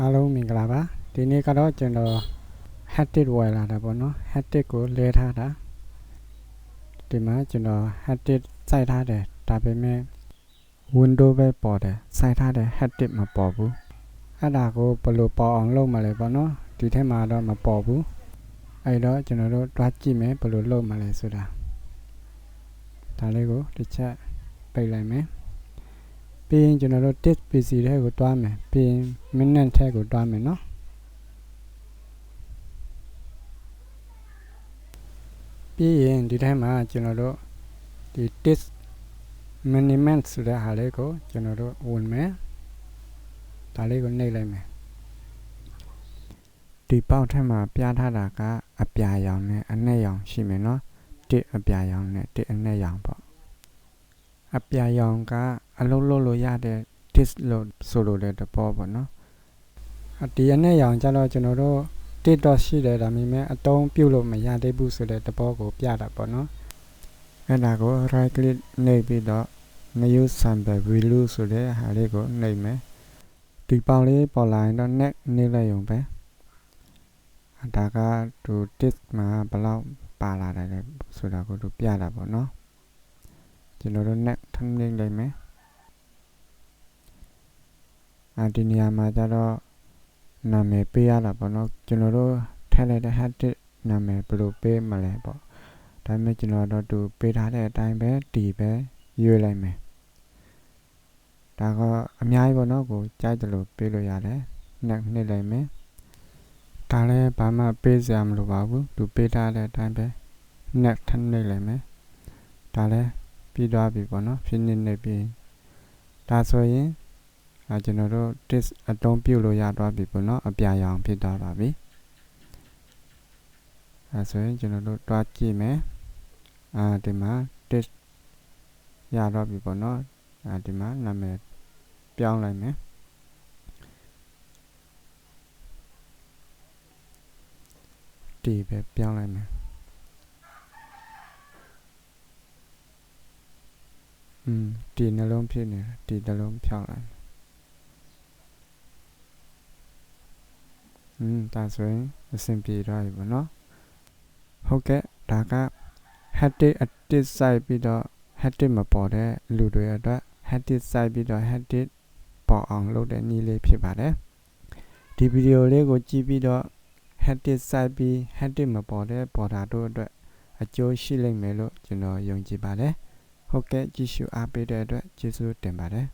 အားလုံးမင်္ဂလာပါဒီနေ့ကတော့ကျွန်တော် headed ဝယ်လာတာပေါ့နော် headed ကိုလဲထားတာဒီမှာကျွန်တော် headed စိုက်ထားတယ်ဒါပေမဲ့ window ပဲပေါ်တယ်စိုက်ထားတယ် headed မပေါ်ဘူးအဲ့ဒါကိုဘယ်လိုပေါ်အောင်လုပ်မလဲပေါ့နော်ဒီထဲမှာတော့မပေါ်ဘူးအဲ့တော့ကျွန်တော်တို့တွားကြည့်မယ်ဘယ်လိုလုပ်မလဲဆိုတာဒါလေးကိုတစ်ချက်ပိတ်လိုက်မယ် ပြီးရင်ကျွန်တော်တို့ test pc ထဲကိုတွားမယ်ပြီးရင် minute ထဲကိုတွားမယ်နော်ပြီးရင်ဒီထဲမှာကျွန်တော်တို့ဒီ test minimum ဆိုတဲ့ဟာလေးကိုကျွန်တော်တို့ဝင်မယ်ဒါလေးကိုနှိပ်လိုက်မယ်ဒီပေါက်ထဲမှာပြထားတာကအပြာရောင်နဲ့အနက်ရောင်ရှိမယ်နော်တစ်အပြာရောင်နဲ့တစ်အနက်ရောင်ပေါ့ အပြာရောင်ကအလုံးလုံးလို့ရတဲ့ dis လို့ဆိုလိုတဲ့တဘောပေါ့နော်အဒီအနက်ရောင်ကျတော့ကျွန်တော်တို့တစ်တော့ရှိတယ်ဒါပေမဲ့အတုံးပြုတ်လို့မရသေးဘူးဆိုတဲ့တဘောကိုပြတာပေါ့နော်အဲ့ဒါကို right click နှိပ်ပြီးတော့ new sample value ဆိုတဲ့ဟာလေးကိုနှိပ်မယ်ဒီပေါင်လေးပေါ်လာရင်တော့ net နှိပ်လိုက်ရုံပဲဒါကသူ disk မှာဘယ်လောက်ပါလာတယ်လဲဆိုတာကိုသူပြတာပေါ့နော် ကျွန်တော်တို့ net ထပ်နှိပ်လိုက်မယ်အာဒီနေရာမှာကျတော့နာမည်ပေးရတာပေါ့နော်ကျွန်တော်တို့ထည့်လိုက်တဲ့ head နာမည်ဘယ်လိုပေးမလဲပေါ့ဒါပေမဲ့ကျွန်တော်တို့သူပေးထားတဲ့အတိုင်းပဲတီပဲရွေးလိုက်မယ်ဒါကအများကြီးပေါ့နော်ကိုကြိုက်တယ်လို့ပေးလို့ရတယ်နှစ်နှစ်လိုက်မယ်ဒါလည်းဘာမှပေးစရာမလိုပါဘူးသူပေးထားတဲ့အတိုင်းပဲနှစ်ထပ်နှိပ်လိုက်မယ်ဒါလည်း ပြီးသွားပြီပေါ့နော်ဖြစ်နေနေပြီဒါဆိုရင်အဲကျွန်တော်တို့ disk အတုံးပြုတ်လို့ရသွားပြီပေါ့နော်အပြာရောင်ဖြစ်သွားပါပြီအဲဆိုရင်ကျွန်တော်တို့တွားကြည့်မယ်အာဒီမှာ disk ရတော့ပြီပေါ့နော်အဲဒီမှာနာမည်ပြောင်းလိုက်မယ်ဒီပဲပြောင်းလိုက်မယ် อืมဒီနှလုံးဖြစ်နေတယ်ဒီနှလုံးဖြောင်းလိုက်อืมဒါဆိုရင်အဆင်ပြေတော့ပြီပေါ့နော်ဟုတ်ကဲ့ဒါက headed အတစ်စိုက်ပြီးတော့ headed မပေါ်တဲ့လူတွေအတွက် headed စိုက်ပြီးတော့ headed ပေါ်အောင်လုပ်တဲ့နည်းလေးဖြစ်ပါတယ်ဒီဗီဒီယိုလေးကိုကြည့်ပြီးတော့ headed စိုက်ပြီး headed မပေါ်တဲ့ border တို့အတွက်အကျိုးရှိလိမ့်မယ်လို့ကျွန်တော်ယုံကြည်ပါတယ် ဟုတ်ကဲ့ကြည့်ရှုအားပေးတဲ့အတွက်ကျေးဇူးတင်ပါတယ်